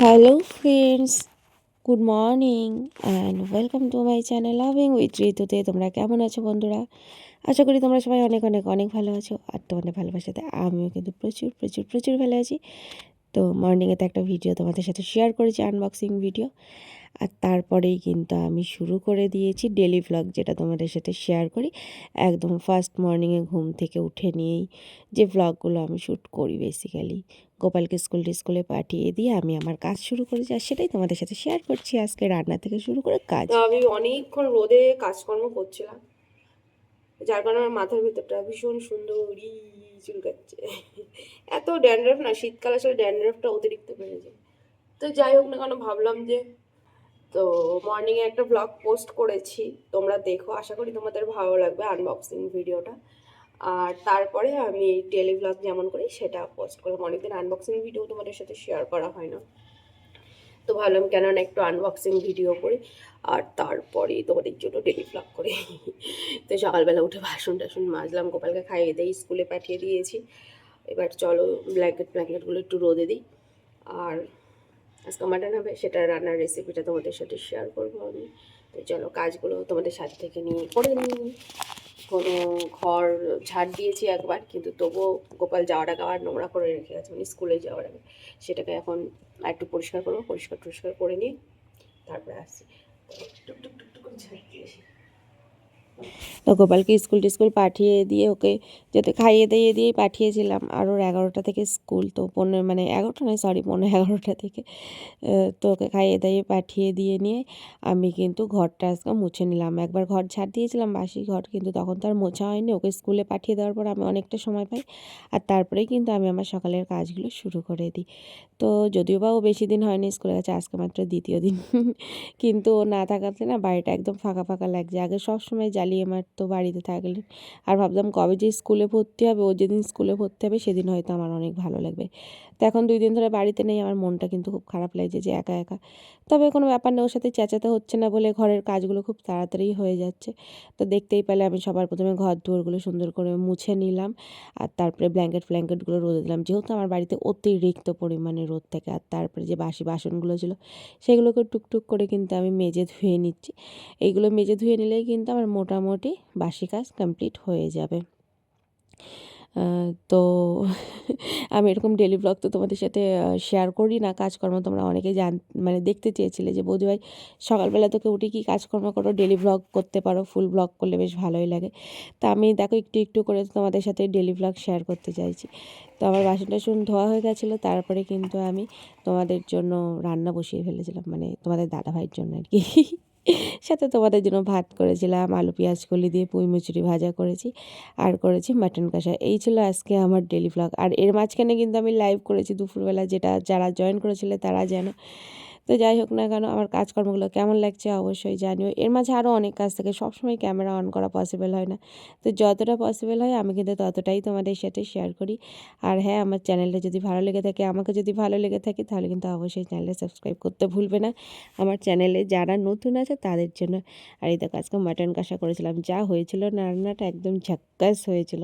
Hello friends good morning and welcome to my channel loving with ঋতুতে তোমরা কেমন আছো বন্ধুরা? আশা করি তোমরা সবাই অনেক অনেক অনেক ভালো আছো। আর তোমাদের ভালোবাসাতে আমিও কিন্তু প্রচুর প্রচুর প্রচুর ভালো আছি। তো মর্নিংয়েতে একটা ভিডিও তোমাদের সাথে শেয়ার করেছি আনবক্সিং ভিডিও আর তারপরেই কিন্তু আমি শুরু করে দিয়েছি ডেলি ভ্লগ যেটা তোমাদের সাথে শেয়ার করি। একদম ফার্স্ট মর্নিংয়ে ঘুম থেকে উঠে নিয়েই যে ভ্লগগুলো আমি শ্যুট করি বেসিক্যালি গোপালকে স্কুল স্কুলে পাঠিয়ে দিয়ে আমি আমার কাজ শুরু করেছি আর সেটাই তোমাদের সাথে শেয়ার করছি আজকে রান্না থেকে শুরু করে কাজ। আমি অনেকক্ষণ রোদে কাজকর্ম করছিলাম, যার কারণে আমার মাথার ভিতরটা ভীষণ সুন্দর। চুলকাচ্ছে এত ড্যান্ড্রাফ না, শীতকাল আসলে ড্যান্ড্রফটা অতিরিক্ত বেড়ে যায়। তো যাই হোক না কেন, ভাবলাম যে, তো মর্নিংয়ে একটা ব্লগ পোস্ট করেছি, তোমরা দেখো। আশা করি তোমাদের ভালো লাগবে আনবক্সিং ভিডিওটা। আর তারপরে আমি টেলিভ্লগ যেমন করি, সেটা পোস্ট করলাম অনেকদিন আনবক্সিং ভিডিও তোমাদের সাথে শেয়ার করা হয় না। তো ভাবলাম কেন না একটু আনবক্সিং ভিডিও করি। আর তারপরে তোমাদের জন্য ডেলি ব্লগ করে। তো সকালবেলা উঠে বাসন টাসন মাজলাম, গোপালকে খাইয়ে দিই স্কুলে পাঠিয়ে দিয়েছি। এবার চলো ব্ল্যাঙ্কেট ব্ল্যাঙ্কেটগুলো একটু রোদে দিই। আর আজকে মাটন হবে, সেটা রান্নার রেসিপিটা তোমাদের সাথে শেয়ার করব আমি। তো চলো কাজগুলো তোমাদের সাথে থেকে নিয়ে করে নিই। কোনো ঘর ঝাড় দিয়েছি একবার, কিন্তু তবুও গোপাল যাওয়ার আগে আবার নোংরা করে রেখে গেছে মানে স্কুলে যাওয়ার আগে। সেটাকে এখন একটু পরিষ্কার করব, পরিষ্কার টরিষ্কার করে নিই তারপরে আসছি। টুকটুক টুকটুক ঝাড় দিয়েছি তো গোপালকে স্কুল টিস্কুল পাঠিয়ে দিয়ে ওকে যাতে খাইয়ে দিয়ে দিয়েই পাঠিয়েছিলাম। আর ওর এগারোটা থেকে স্কুল তো পনেরো মানে এগারোটা নয় সরি পনেরো এগারোটা থেকে। তো ওকে খাইয়ে দাইয়ে পাঠিয়ে দিয়ে নিয়ে আমি কিন্তু ঘরটা আজকে মুছে নিলাম। একবার ঘর ঝাড় দিয়েছিলাম, বাসি ঘর, কিন্তু তখন তো আর মোছা হয়নি। ওকে স্কুলে পাঠিয়ে দেওয়ার পর আমি অনেকটা সময় পাই। আর তারপরেই কিন্তু আমি আমার সকালের কাজগুলো শুরু করে দিই। তো যদিও বা ও বেশি দিন হয়নি স্কুলে গেছে, আজকে মাত্র দ্বিতীয় দিন। কিন্তু ও না থাকাতে না বাড়িটা একদম ফাঁকা ফাঁকা লাগছে। আগে সব সময় জ্বালিয়ে মারতো বাড়িতে থাকলে। আর ভাবলাম কবে যে স্কুলে ভর্তি হবে, ও যেদিন স্কুলে ভর্তি হবে সেদিন হয়তো আমার অনেক ভালো লাগবে। তো এখন দুই দিন ধরে বাড়িতে নেই, আমার মনটা কিন্তু খুব খারাপ লাগছে যে একা একা। তবে কোনো ব্যাপার নেই, ওর সাথে চেঁচাতে হচ্ছে না বলে ঘরের কাজগুলো খুব তাড়াতাড়ি হয়ে যাচ্ছে। তো দেখতেই পেলে আমি সবার প্রথমে ঘর দুয়ারগুলো সুন্দর করে মুছে নিলাম। আর তারপরে ব্ল্যাঙ্কেট ফ্ল্যাঙ্কেটগুলো রোদে দিলাম। যেহেতু আমার বাড়িতে অতিরিক্ত পরিমাণে রোদ থাকে, আর তারপরে যে বাসি বাসনগুলো ছিল, সেগুলোকে টুকটুক করে কিন্তু আমি মেজে ধুয়ে নিচ্ছি। এইগুলো মেজে ধুয়ে নিলেই কিন্তু আমার মোটামুটি বাসি কাজ কমপ্লিট হয়ে যাবে। তো আমি এরকম ডেলি ব্লগ তো তোমাদের সাথে শেয়ার করি না। কাজকর্ম তোমরা অনেকে জান মানে দেখতে চেয়েছিলে যে, বৌদি ভাই, সকালবেলা তোকে উঠে কি কাজকর্ম করো? ডেলি ব্লগ করতে পারো ফুল ব্লগ করলে বেশ ভালোই লাগে। তা আমি দেখো একটু একটু করে তোমাদের সাথে ডেলি ব্লগ শেয়ার করতে চাইছি। তো আমার বাসন টাসন ধোয়া হয়ে গেছিল, তারপরে কিন্তু আমি তোমাদের জন্য রান্না বসিয়ে ফেলেছিলাম মানে তোমাদের দাদা ভাইয়ের জন্য আর কি। সাথে তোমাদের জন্য ভাত করেছিলাম, আলু, পেঁয়াজ, কলি দিয়ে পুঁই মুচুরি ভাজা করেছি আর করেছি মাটন কষা। এই ছিল আজকে আমার ডেলি ভ্লগ আর এর মাঝখানে কিন্তু আমি লাইভ করেছি দুপুরবেলা, যেটা যারা জয়েন করেছিলে তারা যেন তো যাই হোক না কেন আমার কাজকর্মগুলো কেমন লাগছে অবশ্যই জানিও। এর মাঝে আরও অনেক কাজ থাকে, সবসময় ক্যামেরা অন করা পসিবল হয় না। তো যতটা পসিবল হয় আমি কিন্তু ততটাই তোমাদের সাথে শেয়ার করি। আর হ্যাঁ আমার চ্যানেলটা যদি ভালো লেগে থাকে, আমাকে যদি ভালো লেগে থাকে, তাহলে কিন্তু অবশ্যই চ্যানেলটা সাবস্ক্রাইব করতে ভুলবে না। আমার চ্যানেলে যারা নতুন আছে, তাদের জন্য। আর এই দেখো, আজকে মাটন কষা করেছিলাম। যা হয়েছিল, রান্নাটা একদম ঝাক্কাস হয়েছিল।